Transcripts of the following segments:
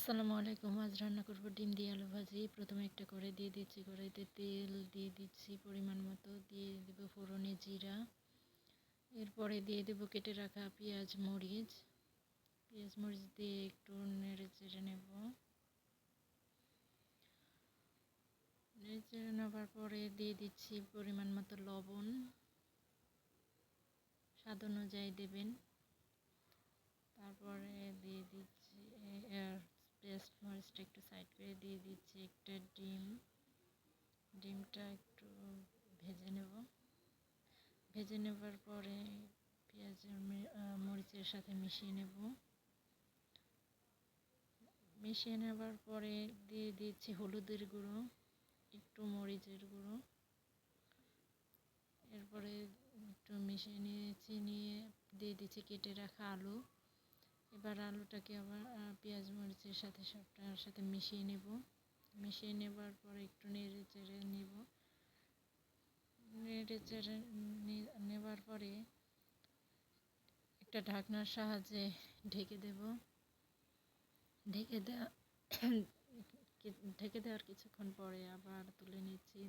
আসসালামু আলাইকুম। আজ রান্না করব ডিম দিয়ে আলু ভাজি। প্রথমে একটা করে দিয়ে দিচ্ছি। কড়াইতে তেল দিয়ে দিচ্ছি পরিমাণ মতো। দিয়ে দেবো ফোড়নে জিরা। এরপরে দিয়ে দেবো কেটে রাখা পেঁয়াজ মরিচ। পেঁয়াজ মরিচ দিয়ে একটু নেড়ে চেড়ে নেব। নেড়ে চেড়ে নেবার পরে দিয়ে দিচ্ছি পরিমাণ মতো লবণ। স্বাদ অনুযায়ী দেবেন। তারপরে দিয়ে দিচ্ছি পেস্ট মরিচটা একটু সাইড করে দিয়ে দিচ্ছি একটা ডিম। ডিমটা একটু ভেজে নেব। ভেজে নেবার পরে পেঁয়াজের মরিচের সাথে মিশিয়ে নেব। মিশিয়ে নেবার পরে দিয়ে দিচ্ছি হলুদের গুঁড়ো, একটু মরিচের গুঁড়ো। এরপরে একটু মিশিয়ে নিয়ে নিয়ে দিয়ে দিচ্ছি কেটে রাখা আলু। এবার আলুটাকে আবার পেঁয়াজ, মরিচের সাথে সবটার সাথে মিশিয়ে নেব। মিশিয়ে নেবার পর একটু নেড়ে চেড়ে নেব। নেড়ে চেড়ে নেবার পরে একটা ঢাকনার সাহায্যে ঢেকে দেব। ঢেকে দেওয়া ঢেকে দেওয়ার কিছুক্ষণ পরে আবার তুলে নিচ্ছি।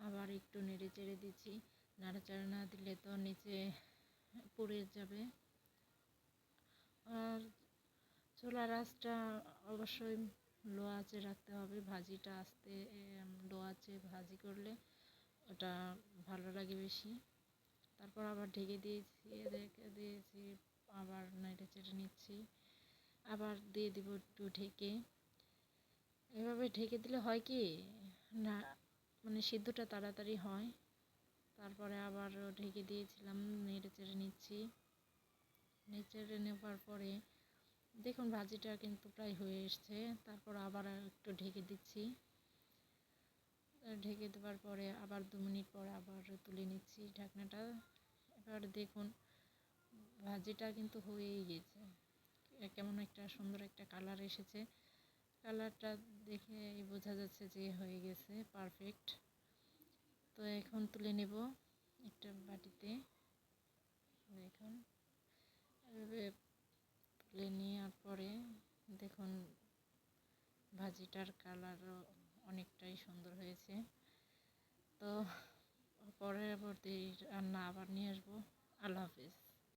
আবার একটু নেড়ে চেড়ে দিচ্ছি। নাড়াচাড়া না দিলে তো নিচে পুড়ে যাবে। আর চুলার আঁচটা অবশ্যই লো আঁচে রাখতে হবে। ভাজিটা আস্তে লো আঁচে ভাজি করলে ওটা ভালো লাগে বেশি। তারপর আবার ঢেকে দিয়েছি ঢেকে দিয়েছি, আবার নেড়ে চেড়ে নিচ্ছি। আবার দিয়ে দিব একটু ঢেকে। এভাবে ঢেকে দিলে হয় কি? না মানে সিদ্ধটা তাড়াতাড়ি হয়। তারপরে আবার ঢেকে দিয়েছিলাম, নেড়ে চেড়ে নিচ্ছি। নেড়ে নেবার পরে দেখুন ভাজিটা কিন্তু প্রায় হয়ে এসছে। তারপর আবার একটু ঢেকে দিচ্ছি। ঢেকে দেওয়ার পরে আবার দু মিনিট পর আবার তুলে নিচ্ছি ঢাকনাটা। এবার দেখুন ভাজিটা কিন্তু হয়েই গেছে। কেমন একটা সুন্দর একটা কালার এসেছে। কালারটা দেখে বোঝা যাচ্ছে যে হয়ে গেছে পারফেক্ট। তো এখন তুলে নেব একটা বাটিতে। দেখুন। তুলে নেওয়ার পরে দেখুন, ভাজিটার কালারও অনেকটাই সুন্দর হয়েছে। তো পরবর্তী রান্না আবার নিয়ে আসব। আল্লাহ হাফিজ।